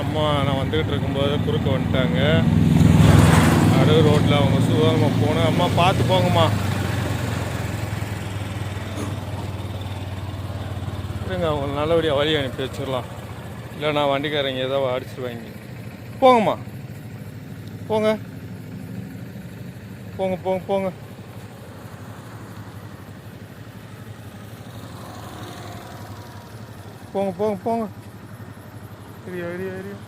அம்மா நான் வந்துக்கிட்டு இருக்கும்போது குறுக்க வந்துட்டாங்க. நடு ரோட்டில் அவங்க சுகமாக போகணும் அம்மா பார்த்து போங்கம்மா. இருங்க அவங்க நல்லபடியாக வழி அனுப்பி வச்சிடலாம். இல்லை நான் வண்டிக்காரங்க ஏதோ அடிச்சிருவாங்க போங்கம்மா. போங்க. போங்க போங்க போங்க. போங்க போங்க போங்க. ஏரியா ஏரியா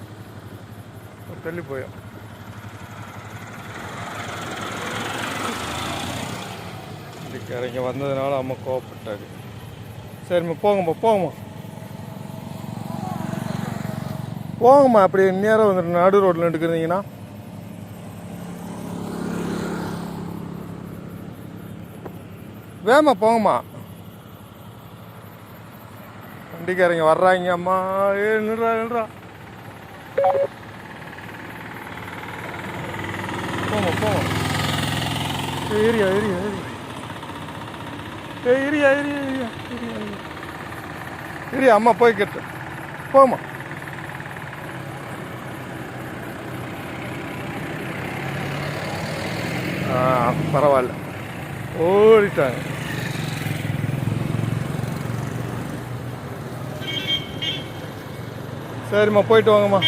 ஒரு தள்ளி போயா. வண்டிக்காரங்க வந்ததுனால அம்மா கோவப்பட்டாரு. சரிம்மா போங்கம்மா போங்கம்மா. போங்கம்மா அப்படி நேராக வந்துட்டு நடு ரோட்டில் எடுக்கிறீங்கன்னா வேமா போங்கம்மா. வண்டிக்காரங்க வர்றாங்க. அம்மா ஏ நின்றா நின்றா போமா போமா ஏரியா ஏரியா ஏரியா ஏ ஏரியா ஏரியா ஏரியா ஏரியா அம்மா போய் கேட்டு. போம்மா. ஆ பரவாயில்ல. ஓடிட்டாங்க. சரிம்மா போயிட்டு வாங்கம்மா.